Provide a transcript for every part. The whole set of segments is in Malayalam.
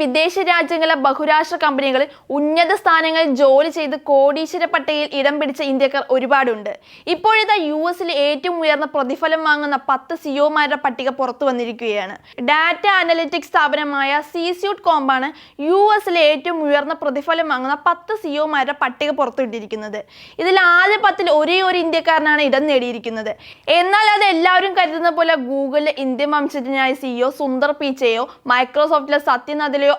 വിദേശ രാജ്യങ്ങളിലെ ബഹുരാഷ്ട്ര കമ്പനികളിൽ ഉന്നത സ്ഥാനങ്ങളിൽ ജോലി ചെയ്ത് കോടീശ്വര പട്ടികയിൽ ഇടം പിടിച്ച ഇന്ത്യക്കാർ ഒരുപാടുണ്ട്. ഇപ്പോഴിതാ യു എസിലെ ഏറ്റവും ഉയർന്ന പ്രതിഫലം വാങ്ങുന്ന പത്ത് സിഒമാരുടെ പട്ടിക പുറത്തു വന്നിരിക്കുകയാണ്. ഡാറ്റ അനലിറ്റിക്സ് സ്ഥാപനമായ സിസ്യൂട്ട് കോമ്പാണ് യു എസിലെ ഏറ്റവും ഉയർന്ന പ്രതിഫലം വാങ്ങുന്ന പത്ത് സിഒമാരുടെ പട്ടിക പുറത്തുവിട്ടിരിക്കുന്നത്. ഇതിൽ ആദ്യ പത്തിൽ ഒരേ ഒരു ഇന്ത്യക്കാരനാണ് ഇടം നേടിയിരിക്കുന്നത്. എന്നാൽ അത് എല്ലാവരും കരുതുന്ന പോലെ ഗൂഗിളിലെ ഇന്ത്യൻ വംശജനായ സിഇഒ സുന്ദർ പിച്ചയോ മൈക്രോസോഫ്റ്റിലെ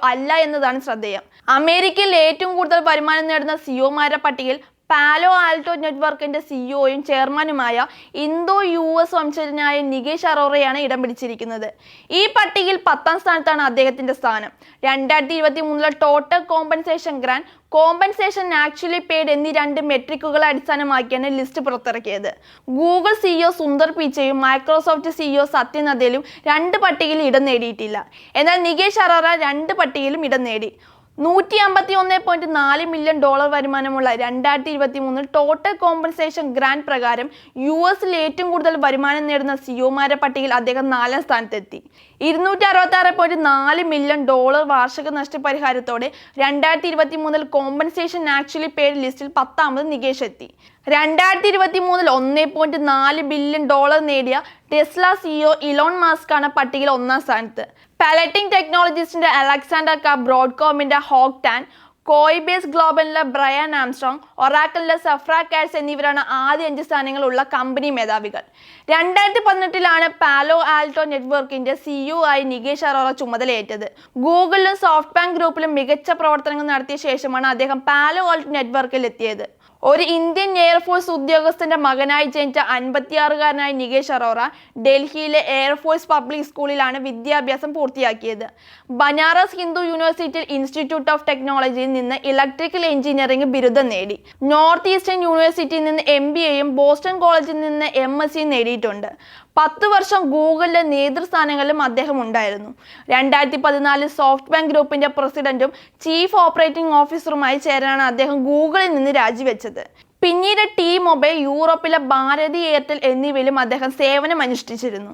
അല്ല എന്നതാണ് ശ്രദ്ധേയം. അമേരിക്കയിൽ ഏറ്റവും കൂടുതൽ വരുമാനം നേടുന്ന സിഒമാരുടെ പട്ടികയിൽ പാലോ ആൽട്ടോ നെറ്റ്വർക്കിന്റെ സിഇഒയും ചെയർമാനുമായ ഇന്തോ യു എസ് വംശജനായ നികേഷ് അറോറയാണ് ഇടം പിടിച്ചിരിക്കുന്നത്. ഈ പട്ടികയിൽ പത്താം സ്ഥാനത്താണ് അദ്ദേഹത്തിന്റെ സ്ഥാനം. രണ്ടായിരത്തി ഇരുപത്തി മൂന്നിലെ total compensation grand compensation actually paid എന്നീ രണ്ട് മെട്രിക്കുകളെ അടിസ്ഥാനമാക്കിയാണ് ലിസ്റ്റ് പുറത്തിറക്കിയത്. ഗൂഗിൾ സിഇഒ സുന്ദർ പിച്ചയും മൈക്രോസോഫ്റ്റ് സിഇഒ സത്യ നദേലും രണ്ട് പട്ടികയിൽ ഇടം നേടിയിട്ടില്ല. എന്നാൽ നികേഷ് അറോറ രണ്ട് പട്ടികയിലും ഇടം നേടി. നൂറ്റി അമ്പത്തി ഒന്ന് പോയിന്റ് നാല് മില്യൺ ഡോളർ വരുമാനമുള്ള രണ്ടായിരത്തി ഇരുപത്തി മൂന്നിൽ ടോട്ടൽ കോമ്പൻസേഷൻ ഗ്രാൻഡ് പ്രകാരം യു എസിൽ ഏറ്റവും കൂടുതൽ വരുമാനം നേടുന്ന സിഒമാരെ പട്ടികയിൽ അദ്ദേഹം നാലാം സ്ഥാനത്തെത്തി. ഇരുന്നൂറ്റി അറുപത്തി ആറ് പോയിന്റ് നാല് മില്യൺ ഡോളർ വാർഷിക നഷ്ടപരിഹാരത്തോടെ രണ്ടായിരത്തി ഇരുപത്തി മൂന്നിൽ കോമ്പൻസേഷൻ ആക്ച്വലി പേര് ലിസ്റ്റിൽ പത്താമത് നികേഷ് എത്തി രണ്ടായിരത്തി ഇരുപത്തി മൂന്നിൽ ഒന്ന് പോയിന്റ് നാല് ബില്യൺ ഡോളർ നേടിയ ടെസ്ല സിഇഒ ഇലോൺ മാസ്ക് ആണ് പട്ടികയിൽ ഒന്നാം സ്ഥാനത്ത്. പാലറ്റിംഗ് ടെക്നോളജീസിന്റെ അലക്സാണ്ടർ ക ബ്രോഡ്കോമിന്റെ ഹോക്ക് ടാൻ കോയിബേസ് ഗ്ലോബലിലെ ബ്രയൻ ആംസ്ട്രോങ് ഒറാക്കലിലെ സഫ്ര കാറ്റ്സ് എന്നിവരാണ് ആദ്യ അഞ്ച് സ്ഥാനങ്ങളുള്ള കമ്പനി മേധാവികൾ. രണ്ടായിരത്തി പതിനെട്ടിലാണ് പാലോ ആൽട്ടോ നെറ്റ്വർക്കിന്റെ സിഇഒ ആയി നികേഷ് അറോറ ചുമതലയേറ്റത്. ഗൂഗിളിലും സോഫ്റ്റ് ബാങ്ക് ഗ്രൂപ്പിലും മികച്ച പ്രവർത്തനങ്ങൾ നടത്തിയ ശേഷമാണ് അദ്ദേഹം പാലോ ആൾട്ടോ നെറ്റ്വർക്കിൽ എത്തിയത് ഒരു ഇന്ത്യൻ എയർഫോഴ്സ് ഉദ്യോഗസ്ഥന്റെ മകനായി ജനിച്ച അൻപത്തിയാറുകാരനായ നികേഷ് അറോറ ഡൽഹിയിലെ എയർഫോഴ്സ് പബ്ലിക് സ്കൂളിലാണ് വിദ്യാഭ്യാസം പൂർത്തിയാക്കിയത്. ബനാറസ് ഹിന്ദു യൂണിവേഴ്സിറ്റിയിൽ ഇൻസ്റ്റിറ്റ്യൂട്ട് ഓഫ് ടെക്നോളജിയിൽ നിന്ന് ഇലക്ട്രിക്കൽ എഞ്ചിനീയറിംഗ് ബിരുദം നേടി. നോർത്ത് ഈസ്റ്റേൺ യൂണിവേഴ്സിറ്റിയിൽ നിന്ന് എം ബി എയും ബോസ്റ്റൺ കോളേജിൽ നിന്ന് എം എസ് സിയും നേടിയിട്ടുണ്ട്. പത്ത് വർഷം ഗൂഗിളിലെ നേതൃസ്ഥാനങ്ങളിലും അദ്ദേഹം ഉണ്ടായിരുന്നു. രണ്ടായിരത്തി പതിനാലിൽ സോഫ്റ്റ് ബാങ്ക് ഗ്രൂപ്പിന്റെ പ്രസിഡന്റും ചീഫ് ഓപ്പറേറ്റിംഗ് ഓഫീസറുമായി ചേരാനാണ് അദ്ദേഹം ഗൂഗിളിൽ നിന്ന് രാജിവെച്ചത്. പിന്നീട് ടി മൊബൈൽ യൂറോപ്പിലെ ഭാരതി എയർടെൽ എന്നിവയിലും അദ്ദേഹം സേവനം അനുഷ്ഠിച്ചിരുന്നു